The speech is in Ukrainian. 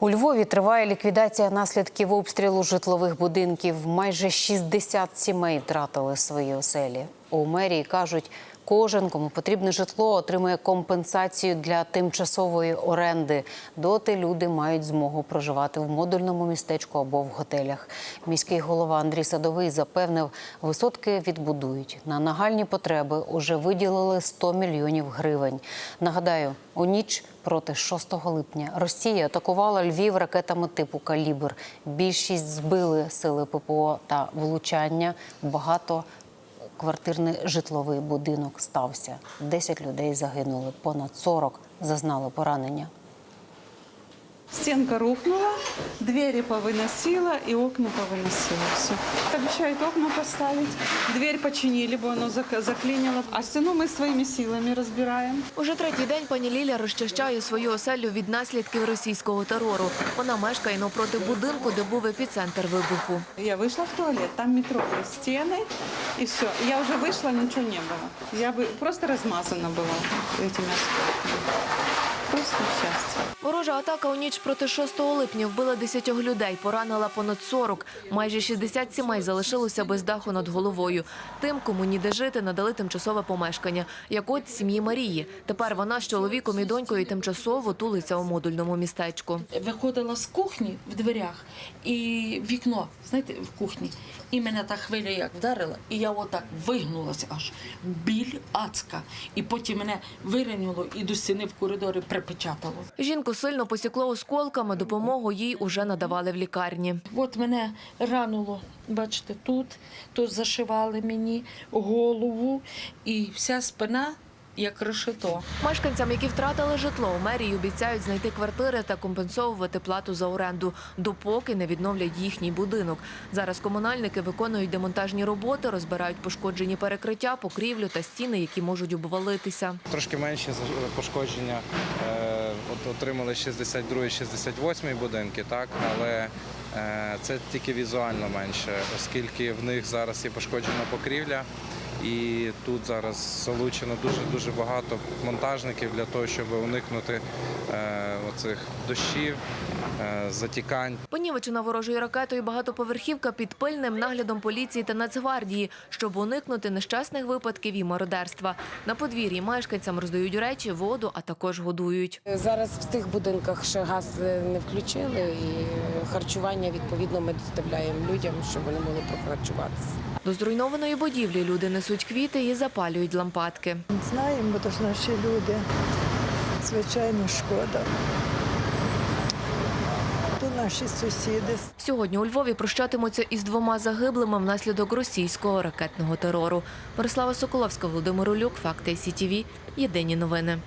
У Львові триває ліквідація наслідків обстрілу житлових будинків. Майже 60 сімей втратили свої оселі. У мерії кажуть, кожен, кому потрібне житло, отримує компенсацію для тимчасової оренди. Доти люди мають змогу проживати в модульному містечку або в готелях. Міський голова Андрій Садовий запевнив, висотки відбудують. На нагальні потреби уже виділили 100 мільйонів гривень. Нагадаю, у ніч проти 6 липня Росія атакувала Львів ракетами типу Калібр. Більшість збили сили ППО та влучання. Багато квартирний житловий будинок стався. 10 людей загинули, понад 40 зазнали поранення. Стенка рухнула, двери повыносила и окна повыносила. Все. Обещают окна поставить. Дверь починили, бо оно зак- заклинило. А стену мы своими силами разбираем. Уже третій день пані Ліля розчищає свою оселю від наслідків російського терору. Вона мешкає навпроти будинку, де був епіцентр вибуху. Я вышла в туалет, там метро стены, и все. Я уже вышла, ничего не было. Я бы просто размазана была этими осколками. Ворожа атака у ніч проти 6 липня вбила 10 людей, поранила понад 40. Майже 60 сімей залишилося без даху над головою. Тим, кому ніде жити, надали тимчасове помешкання, як от сім'ї Марії. Тепер вона з чоловіком і донькою тимчасово тулиться у модульному містечку. виходила з кухні в дверях і вікно, знаєте, в кухні. І мене та хвиля як вдарила, і я отак вигнулася аж. Біль адська. І потім мене вириняло і до стіни в коридорі припечатало. Жінку сильно посікло осколками, допомогу їй уже надавали в лікарні. От мене рануло, бачите, тут, тут зашивали мені голову і вся спина як решето. Мешканцям, які втратили житло, у мерії обіцяють знайти квартири та компенсовувати плату за оренду, допоки не відновлять їхній будинок. Зараз комунальники виконують демонтажні роботи, розбирають пошкоджені перекриття, покрівлю та стіни, які можуть обвалитися. Трошки менші пошкодження е, от отримали 62-68 будинки, так але е, це тільки візуально менше, оскільки в них зараз є пошкоджена покрівля. І тут зараз залучено дуже дуже багато монтажників для того, щоб уникнути е, оцих дощів, е, затікань. Понівечена ворожою ракетою багатоповерхівка під пильним наглядом поліції та Нацгвардії, щоб уникнути нещасних випадків і мародерства. На подвір'ї мешканцям роздають речі, воду, а також годують. Зараз в тих будинках ще газ не включили, і харчування відповідно ми доставляємо людям, щоб вони могли прохарчуватися. До зруйнованої будівлі люди несуть квіти і запалюють лампадки. Знаємо, бо то ж наші люди. Звичайно, шкода. Наші сусіди. Сьогодні у Львові прощатимуться із двома загиблими внаслідок російського ракетного терору. Мирослава Соколовська, Володимир Улюк, Факти СІТІВІ. Єдині новини.